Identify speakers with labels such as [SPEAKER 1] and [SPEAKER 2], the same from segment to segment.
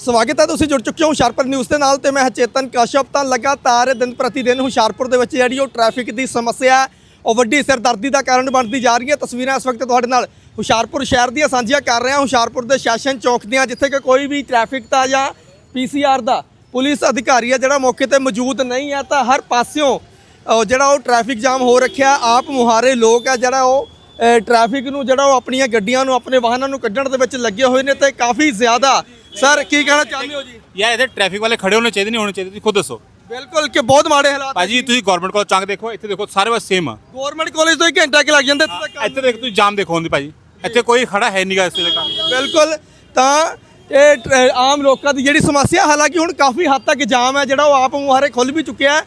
[SPEAKER 1] ਸਵਾਗਤ ਹੈ, ਤੁਸੀਂ ਜੁੜ ਚੁੱਕੇ ਹੋ ਹੁਸ਼ਿਆਰਪੁਰ ਨਿਊਜ਼ ਦੇ ਨਾਲ ਤੇ ਮੈਂ ਹਾਂ ਚੇਤਨ ਕਸ਼ਪ ਤਾਂ ਲਗਾਤਾਰ ਦਿਨ ਪ੍ਰਤੀ ਦਿਨ ਹੁਸ਼ਿਆਰਪੁਰ ਦੇ ਵਿੱਚ ਜਿਹੜੀ ਉਹ ਟ੍ਰੈਫਿਕ ਦੀ ਸਮੱਸਿਆ ਉਹ ਵੱਡੀ ਸਿਰਦਰਦੀ ਦਾ ਕਾਰਨ ਬਣਦੀ ਜਾ ਰਹੀ ਹੈ। ਤਸਵੀਰਾਂ ਇਸ ਵਕਤ ਤੁਹਾਡੇ ਨਾਲ ਹੁਸ਼ਿਆਰਪੁਰ ਸ਼ਹਿਰ ਦੀਆਂ ਸਾਂਝੀਆਂ ਕਰ ਰਹੇ ਹਾਂ। ਹੁਸ਼ਿਆਰਪੁਰ ਦੇ ਸ਼ਾਸਨ ਚੌਕ ਦੀਆਂ, ਜਿੱਥੇ ਕਿ ਕੋਈ ਵੀ ਟ੍ਰੈਫਿਕ ਦਾ ਜਾਂ ਪੀਸੀਆਰ ਦਾ ਪੁਲਿਸ ਅਧਿਕਾਰੀ ਹੈ, ਜਿਹੜਾ ਮੌਕੇ ਤੇ ਮੌਜੂਦ ਨਹੀਂ ਹੈ, ਤਾਂ ਹਰ ਪਾਸਿਓਂ ਜਿਹੜਾ ਉਹ ਟ੍ਰੈਫਿਕ ਜਾਮ ਹੋ ਰੱਖਿਆ, ਆਪ ਮੁਹਾਰੇ ਲੋਕ ਹੈ ਜਿਹੜਾ ਉਹ, ਅਹ ਟ੍ਰੈਫਿਕ ਨੂੰ, ਜਿਹੜਾ ਉਹ ਆਪਣੀਆਂ ਗੱਡੀਆਂ ਨੂੰ, ਆਪਣੇ ਵਾਹਨਾਂ ਨੂੰ ਕੱਢਣ ਦੇ ਵਿੱਚ ਲੱਗੇ ਹੋਏ ਨੇ ਤੇ ਕਾਫੀ ਜ਼ਿਆਦਾ ਸਰ ਕੀ ਕਹਿਣਾ ਚਾਹੁੰਦੇ ਹੋ ਜੀ?
[SPEAKER 2] ਯਾਰ ਇਹਦੇ ਟ੍ਰੈਫਿਕ ਵਾਲੇ ਖੜੇ ਹੋਣੇ ਚਾਹੀਦੇ ਨਹੀਂ ਹੋਣੇ ਚਾਹੀਦੇ ਤੁਸੀਂ ਖੁਦ ਦੱਸੋ।
[SPEAKER 1] ਬਿਲਕੁਲ ਕਿ ਬਹੁਤ ਮਾੜੇ ਹਾਲਾਤ
[SPEAKER 2] ਭਾਜੀ ਤੁਸੀਂ ਗਵਰਨਮੈਂਟ ਕੋਲ ਚੰਗ ਦੇਖੋ ਇੱਥੇ ਦੇਖੋ ਸਾਰੇ ਬਸ ਸੇਮ ਆ।
[SPEAKER 1] ਗਵਰਨਮੈਂਟ ਕਾਲਜ ਤੋਂ ਹੀ ਘੰਟਾ ਕਿ ਲੱਗ ਜਾਂਦਾ ਇੱਥੇ ਤੱਕ।
[SPEAKER 2] ਇੱਥੇ ਦੇਖ ਤੁਸੀਂ ਜਾਮ ਦੇਖੋ ਹੁੰਦੀ ਭਾਜੀ। ਇੱਥੇ ਕੋਈ ਖੜਾ ਹੈ ਨਹੀਂਗਾ ਇਸ ਵੇਲੇ ਕੰਮ।
[SPEAKER 1] ਬਿਲਕੁਲ ਤਾਂ ਇਹ ਆਮ ਲੋਕਾਂ ਦੀ ਜਿਹੜੀ ਸਮੱਸਿਆ ਹਾਲਾਂਕਿ ਹੁਣ ਕਾਫੀ ਹੱਦ ਤੱਕ ਜਾਮ ਹੈ ਜਿਹੜਾ ਉਹ ਆਪ ਮੁਹਾਰੇ ਖੁੱਲ ਵੀ ਚੁੱਕਿਆ ਹੈ।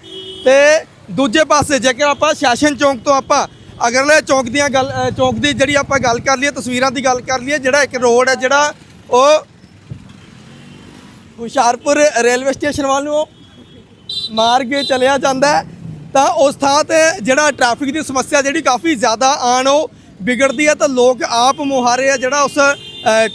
[SPEAKER 1] ਤੇ ਦੂਜੇ ਪਾਸੇ ਜੇਕਰ ਆਪਾਂ ਸ਼ਾਸਨ ਚੌਂਕ ਤੋਂ ਆਪਾਂ ਅਗਰਲੇ ਚੌਂਕ ਦੀਆਂ ਗੱਲ ਅ, ਚੌਂਕ ਦੀ ਜਿਹੜੀ ਆਪਾਂ ਗੱਲ ਕਰ ਲਈਏ ਤਸਵੀਰਾਂ ਦੀ ਗੱਲ ਕਰ ਲਈਏ ਜਿਹੜਾ ਇੱਕ ਰੋਡ ਹੈ ਜਿਹੜਾ ਉਹ ਹੁਸ਼ਿਆਰਪੁਰ ਰੇਲਵੇ ਸਟੇਸ਼ਨ ਵੱਲ ਨੂੰ ਮਾਰ ਚਲਿਆ ਜਾਂਦਾ ਤਾਂ ਉਸ ਥਾਂ ਤੇ ਜਿਹੜਾ ਟ੍ਰੈਫਿਕ ਦੀ ਸਮੱਸਿਆ ਜਿਹੜੀ ਕਾਫੀ ਜ਼ਿਆਦਾ ਆਣ ਉਹ ਵਿਗੜਦੀ ਹੈ ਤਾਂ ਲੋਕ ਆਪ ਮੁਹਾਰੇ ਆ ਜਿਹੜਾ ਉਸ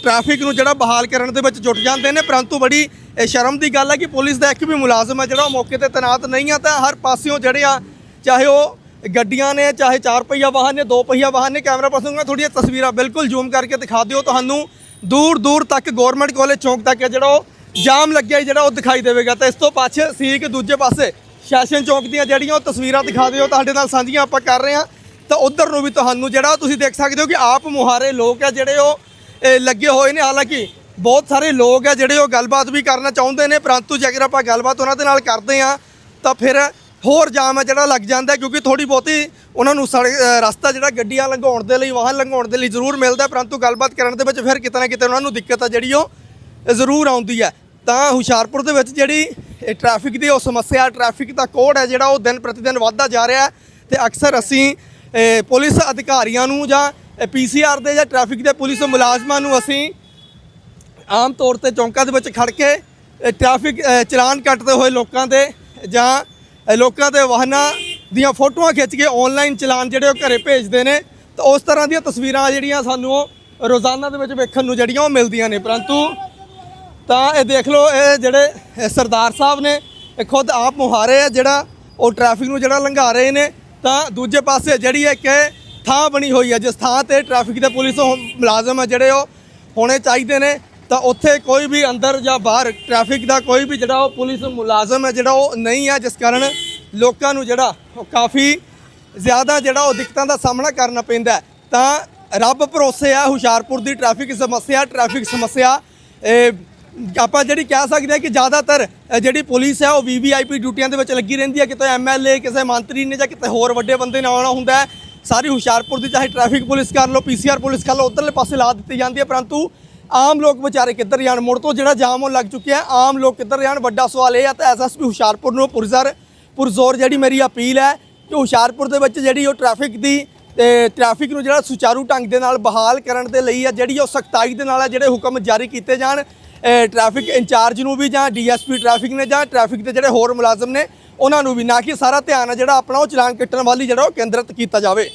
[SPEAKER 1] ਟ੍ਰੈਫਿਕ ਨੂੰ ਜਿਹੜਾ ਬਹਾਲ ਕਰਨ ਦੇ ਵਿੱਚ ਜੁਟ ਜਾਂਦੇ ਨੇ। ਪਰੰਤੂ ਬੜੀ ਸ਼ਰਮ ਦੀ ਗੱਲ ਹੈ ਕਿ ਪੁਲਿਸ ਦਾ ਇੱਕ ਵੀ ਮੁਲਾਜ਼ਮ ਹੈ ਜਿਹੜਾ ਉਹ ਮੌਕੇ ਤੇ ਤੈਨਾਤ ਨਹੀਂ ਆ ਤਾਂ ਹਰ ਪਾਸਿਓਂ ਜਿਹੜੇ ਆ, ਚਾਹੇ ਉਹ ਗੱਡੀਆਂ ਨੇ, ਚਾਹੇ ਚਾਰ ਪਹੀਆ ਵਾਹਨ ਨੇ, ਦੋ ਪਹੀਆ ਵਾਹਨ ਨੇ, ਕੈਮਰਾ ਪਰਸਨ ਨੂੰ ਥੋੜੀਆਂ ਤਸਵੀਰਾਂ ਬਿਲਕੁਲ ਜ਼ੂਮ ਕਰਕੇ ਦਿਖਾ ਦਿਓ। ਤੁਹਾਨੂੰ ਦੂਰ ਦੂਰ ਤੱਕ ਗਵਰਨਮੈਂਟ ਕਾਲਜ ਚੌਂਕ ਤੱਕ ਹੈ ਜਿਹੜਾ ਉਹ ਜਾਮ ਲੱਗਿਆ ਜਿਹੜਾ ਉਹ ਦਿਖਾਈ ਦੇਵੇਗਾ। ਤਾਂ ਇਸ ਤੋਂ ਪਾਛੇ ਸੀ ਕਿ ਦੂਜੇ ਪਾਸੇ ਸ਼ੈਸ਼ਨ ਚੌਕ ਦੀਆਂ ਜਿਹੜੀਆਂ ਉਹ ਤਸਵੀਰਾਂ ਦਿਖਾ ਦਿਓ, ਤੁਹਾਡੇ ਨਾਲ ਸਾਂਝੀਆਂ ਆਪਾਂ ਕਰ ਰਹੇ ਹਾਂ। ਤਾਂ ਉਧਰ ਨੂੰ ਵੀ ਤੁਹਾਨੂੰ ਜਿਹੜਾ ਤੁਸੀਂ ਦੇਖ ਸਕਦੇ ਹੋ ਕਿ ਆਪ ਮੁਹਾਰੇ ਲੋਕ ਆ ਜਿਹੜੇ ਉਹ ਲੱਗੇ ਹੋਏ ਨੇ। ਹਾਲਾਂਕਿ ਬਹੁਤ ਸਾਰੇ ਲੋਕ ਆ ਜਿਹੜੇ ਉਹ ਗੱਲਬਾਤ ਵੀ ਕਰਨਾ ਚਾਹੁੰਦੇ ਨੇ, ਪਰੰਤੂ ਜੇਕਰ ਆਪਾਂ ਗੱਲਬਾਤ ਉਹਨਾਂ ਦੇ ਨਾਲ ਕਰਦੇ ਆ ਤਾਂ ਫਿਰ ਹੋਰ ਜਾਮ ਹੈ ਜਿਹੜਾ ਲੱਗ ਜਾਂਦਾ, ਕਿਉਂਕਿ ਥੋੜੀ ਬਹੁਤੀ ਉਹਨਾਂ ਨੂੰ ਸੜਕ ਰਸਤਾ ਜਿਹੜਾ ਗੱਡੀਆਂ ਲੰਘਾਉਣ ਦੇ ਲਈ, ਵਾਹਨ ਲੰਘਾਉਣ ਦੇ ਲਈ ਜ਼ਰੂਰ ਮਿਲਦਾ ਪਰੰਤੂ ਗੱਲਬਾਤ ਕਰਨ ਦੇ ਵਿੱਚ ਫਿਰ ਕਿਤੇ ਨਾ ਕਿਤੇ ਉਹਨਾਂ ਨੂੰ ਦਿੱਕਤ ਆ ਜਿਹੜੀ ਉਹ ਜ਼ਰੂਰ ਆਉਂਦੀ ਹੈ। ਤਾਂ ਹੁਸ਼ਿਆਰਪੁਰ ਦੇ ਵਿੱਚ ਜਿਹੜੀ ਟ੍ਰੈਫਿਕ ਦੀ ਉਹ ਸਮੱਸਿਆ ਟ੍ਰੈਫਿਕ ਦਾ ਕੋਡ ਹੈ ਜਿਹੜਾ ਉਹ ਦਿਨ ਪ੍ਰਤੀ ਦਿਨ ਵੱਧਦਾ ਜਾ ਰਿਹਾ ਹੈ ਤੇ ਅਕਸਰ ਅਸੀਂ ਪੁਲਿਸ ਅਧਿਕਾਰੀਆਂ ਨੂੰ ਜਾਂ ਪੀਸੀਆਰ ਦੇ ਜਾਂ ਟ੍ਰੈਫਿਕ ਦੇ ਪੁਲਿਸ ਮੁਲਾਜ਼ਮਾਂ ਨੂੰ ਅਸੀਂ ਆਮ ਤੌਰ ਤੇ ਚੌਂਕਾਂ ਦੇ ਵਿੱਚ ਖੜ ਕੇ ਅ, ਟ੍ਰੈਫਿਕ ਚਲਾਨ ਕੱਟਦੇ ਹੋਏ ਲੋਕਾਂ ਦੇ ਜਾਂ ਲੋਕਾਂ ਦੇ ਵਾਹਨਾਂ ਦੀਆਂ ਫੋਟੋਆਂ ਖਿੱਚ ਕੇ ਆਨਲਾਈਨ ਚਲਾਨ ਜਿਹੜੇ ਉਹ ਘਰੇ ਭੇਜਦੇ ਨੇ ਤਾਂ ਉਸ ਤਰ੍ਹਾਂ ਦੀਆਂ ਤਸਵੀਰਾਂ ਜਿਹੜੀਆਂ ਸਾਨੂੰ ਰੋਜ਼ਾਨਾ ਦੇ ਵਿੱਚ ਵੇਖਣ ਨੂੰ ਜਿਹੜੀਆਂ ਉਹ ਮਿਲਦੀਆਂ ਨੇ। ਪਰੰਤੂ ਤਾਂ ਇਹ ਦੇਖ ਲਓ, ਇਹ ਜਿਹੜੇ ਸਰਦਾਰ ਸਾਹਿਬ ਨੇ, ਇਹ ਖੁਦ ਆਪ ਮੁਹਾਰੇ ਆ ਜਿਹੜਾ ਉਹ ਟ੍ਰੈਫਿਕ ਨੂੰ ਜਿਹੜਾ ਲੰਘਾ ਰਹੇ ਨੇ। ਤਾਂ ਦੂਜੇ ਪਾਸੇ ਜਿਹੜੀ ਹੈ ਕਿ ਥਾਂ ਬਣੀ ਹੋਈ ਹੈ ਜਿਸ ਥਾਂ ਤੇ ਟ੍ਰੈਫਿਕ ਦੇ ਪੁਲਿਸ ਉਹ ਮੁਲਾਜ਼ਮ ਆ ਜਿਹੜੇ ਉਹ ਹੋਣੇ ਚਾਹੀਦੇ ਨੇ, ਤਾਂ ਉੱਥੇ ਕੋਈ ਵੀ ਅੰਦਰ ਜਾਂ ਬਾਹਰ ਟ੍ਰੈਫਿਕ ਦਾ ਕੋਈ ਵੀ ਜਿਹੜਾ ਉਹ ਪੁਲਿਸ ਮੁਲਾਜ਼ਮ ਹੈ ਜਿਹੜਾ ਉਹ ਨਹੀਂ ਹੈ ਜਿਸ ਕਾਰਨ ਲੋਕਾਂ ਨੂੰ ਜਿਹੜਾ ਉਹ ਕਾਫੀ ਜ਼ਿਆਦਾ ਜਿਹੜਾ ਉਹ ਦਿੱਕਤਾਂ ਦਾ ਸਾਹਮਣਾ ਕਰਨਾ ਪੈਂਦਾ ਤਾਂ ਰੱਬ ਭਰੋਸੇ ਆ ਹੁਸ਼ਿਆਰਪੁਰ ਦੀ ਟ੍ਰੈਫਿਕ ਸਮੱਸਿਆ ਟ੍ਰੈਫਿਕ ਸਮੱਸਿਆ, ਇਹ ਆਪਾਂ ਜਿਹੜੀ ਕਹਿ ਸਕਦੇ ਹਾਂ ਕਿ ਜ਼ਿਆਦਾਤਰ ਜਿਹੜੀ ਪੁਲਿਸ ਹੈ ਉਹ ਵੀਵੀਆਈਪੀ ਡਿਊਟੀਆਂ ਦੇ ਵਿੱਚ ਲੱਗੀ ਰਹਿੰਦੀ ਹੈ। ਕਿਤੇ ਐਮਐਲਏ ਕਿਸੇ ਮੰਤਰੀ ਨੇ ਜਾਂ ਕਿਤੇ ਹੋਰ ਵੱਡੇ ਬੰਦੇ ਨੇ ਆਉਣਾ ਹੁੰਦਾ ਸਾਰੀ ਹੁਸ਼ਿਆਰਪੁਰ ਦੀ ਚਾਹੇ ਟ੍ਰੈਫਿਕ ਪੁਲਿਸ ਕਰ ਲਓ ਪੀਸੀਆਰ ਪੁਲਿਸ ਕਰ ਲਓ, ਉਧਰਲੇ ਪਾਸੇ ਲਾ ਦਿੱਤੀ ਜਾਂਦੀ ਹੈ। ਪਰੰਤੂ ਆਮ ਲੋਕ ਵਿਚਾਰੇ ਕਿੱਧਰ ਜਾਣ? ਮੁੜ ਤੋਂ ਜਿਹੜਾ ਜਾਮ ਹੋਣ ਲੱਗ ਚੁੱਕਿਆ ਆਮ ਲੋਕ ਕਿੱਧਰ ਜਾਣ? ਵੱਡਾ ਸਵਾਲ ਇਹ ਆ, ਤਾਂ ਐਸਐਸਪੀ ਹੁਸ਼ਿਆਰਪੁਰ ਨੂੰ ਪੁਰਜ਼ਰ, ਪੁਰਜ਼ੋਰ ਜਿਹੜੀ ਮੇਰੀ ਅਪੀਲ ਹੈ ਕਿ ਹੁਸ਼ਿਆਰਪੁਰ ਦੇ ਵਿੱਚ ਜਿਹੜੀ ਉਹ ਟ੍ਰੈਫਿਕ ਦੀ, ਤੇ ਟ੍ਰੈਫਿਕ ਨੂੰ ਜਿਹੜਾ ਸੁਚਾਰੂ ਢੰਗ ਦੇ ਨਾਲ ਬਹਾਲ ਕਰਨ ਦੇ ਲਈ ਆ, ਜਿਹੜੀ ਉਹ ਸਖਤਾਈ ਦੇ ਨਾਲ ਆ, ਜਿਹੜੇ ਹੁਕਮ ਜਾਰੀ ਕੀਤੇ ਜਾਣ ਟ੍ਰੈਫਿਕ ਇੰਚਾਰਜ ਨੂੰ ਵੀ ਜਾਂ ਡੀਐਸਪੀ ਟ੍ਰੈਫਿਕ ਨੇ ਜਾਂ ਟ੍ਰੈਫਿਕ ਦੇ ਜਿਹੜੇ ਹੋਰ ਮੁਲਾਜ਼ਮ ਨੇ, ਉਹਨਾਂ ਨੂੰ ਵੀ, ਨਾ ਕਿ ਸਾਰਾ ਧਿਆਨ ਆ ਜਿਹੜਾ ਆਪਣਾ ਉਹ ਚਲਾਨ ਕੱਟਣ ਵਾਲੀ ਜਿਹੜਾ ਉਹ ਕੇਂਦਰਿਤ ਕੀਤਾ ਜਾਵੇ।